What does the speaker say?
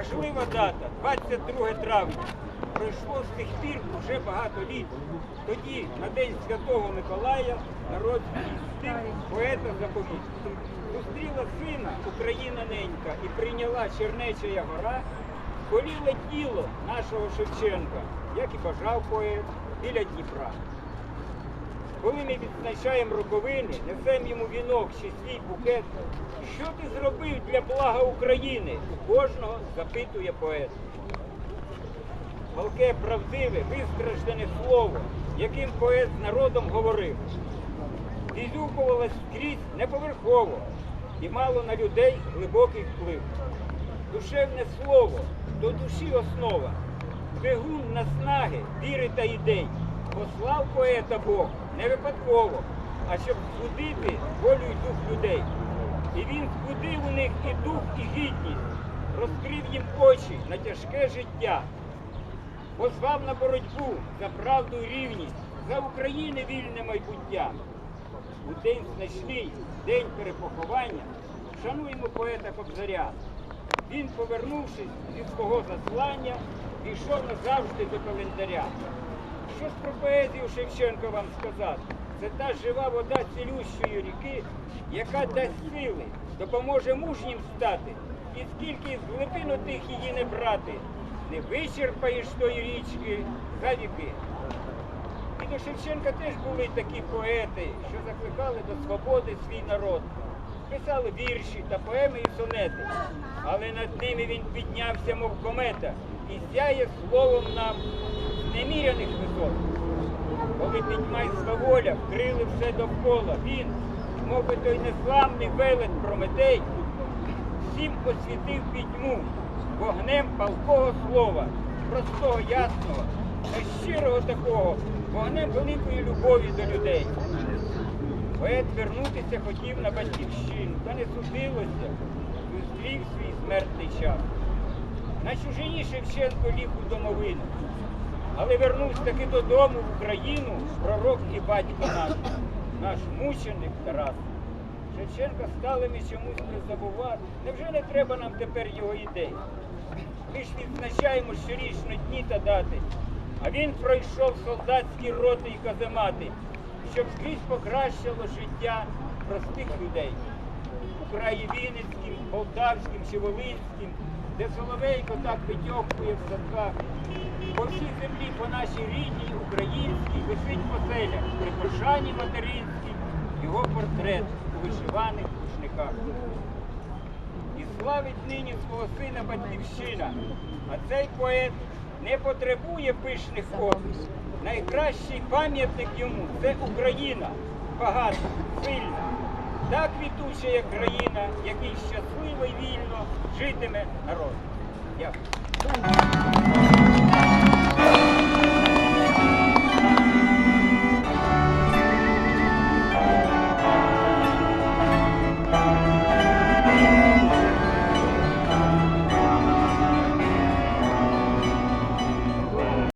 Важлива дата 22 травня. Пройшло з тих пір вже багато літ. Тоді, на День Святого Миколая, народ стиг поета заповіт. Зустріла сина Україна ненька і прийняла Чернечая гора, боліло тіло нашого Шевченка, як і бажав поет біля Дніпра. Коли ми відзначаємо роковини, несемо йому вінок чи свій букет. Що ти зробив для блага України? У кожного запитує поет. Палке, правдиве, вистраждане слово, яким поет з народом говорив. Зізюкувалось скрізь неповерхово і мало на людей глибокий вплив. Душевне слово до душі основа, двигун наснаги, віри та ідей. Послав поета Бог не випадково, а щоб збудити волю й дух людей. І він збудив у них і дух, і гідність, розкрив їм очі на тяжке життя, позвав на боротьбу за правду і рівність, за України вільне майбуття. У день значний, день перепоховання, шануємо поета Кобзаря. Він, повернувшись зі свого заслання, пішов назавжди до календаря. Що ж про поезію Шевченка вам сказати? Це та жива вода цілющої ріки, яка дасть сили, допоможе мужнім стати. І скільки з глибин тих її не брати, не вичерпаєш тої річки за віки. І до Шевченка теж були такі поети, що закликали до свободи свій народ. Писали вірші та поеми і сонети, але над ними він піднявся, мов комета, і сяє словом нам неміряних висот. Коли пітьма й сваволя вкрили все довкола, він, мов би той незламний велет Прометей, всім освітив пітьму вогнем палкого слова, простого, ясного, та щирого такого, вогнем великої любові до людей. Поет вернутися хотів на батьківщину, та не судилося, зустрів свій смертний час. На чужині Шевченко ліг у домовину, але вернувся таки додому в Україну пророк і батько наш, наш мученик Тарас. Шевченка стали ми чомусь не забувати. Невже не треба нам тепер його ідей? Ми ж відзначаємо щорічно дні та дати, а він пройшов солдатські роти і каземати, щоб скрізь покращило життя простих людей. У краї Полтавським чи Волинським, де Соловейко так витьохує в садках. По всій землі, по нашій рідній, українській, висить по селях, при пошані материнській, його портрет у вишиваних рушниках. І славить нині свого сина батьківщина, а цей поет не потребує пишних опис. Найкращий пам'ятник йому це Україна, багата, сильна, та квітуча як країна, який щасливо й вільно житиме народ. Дякую.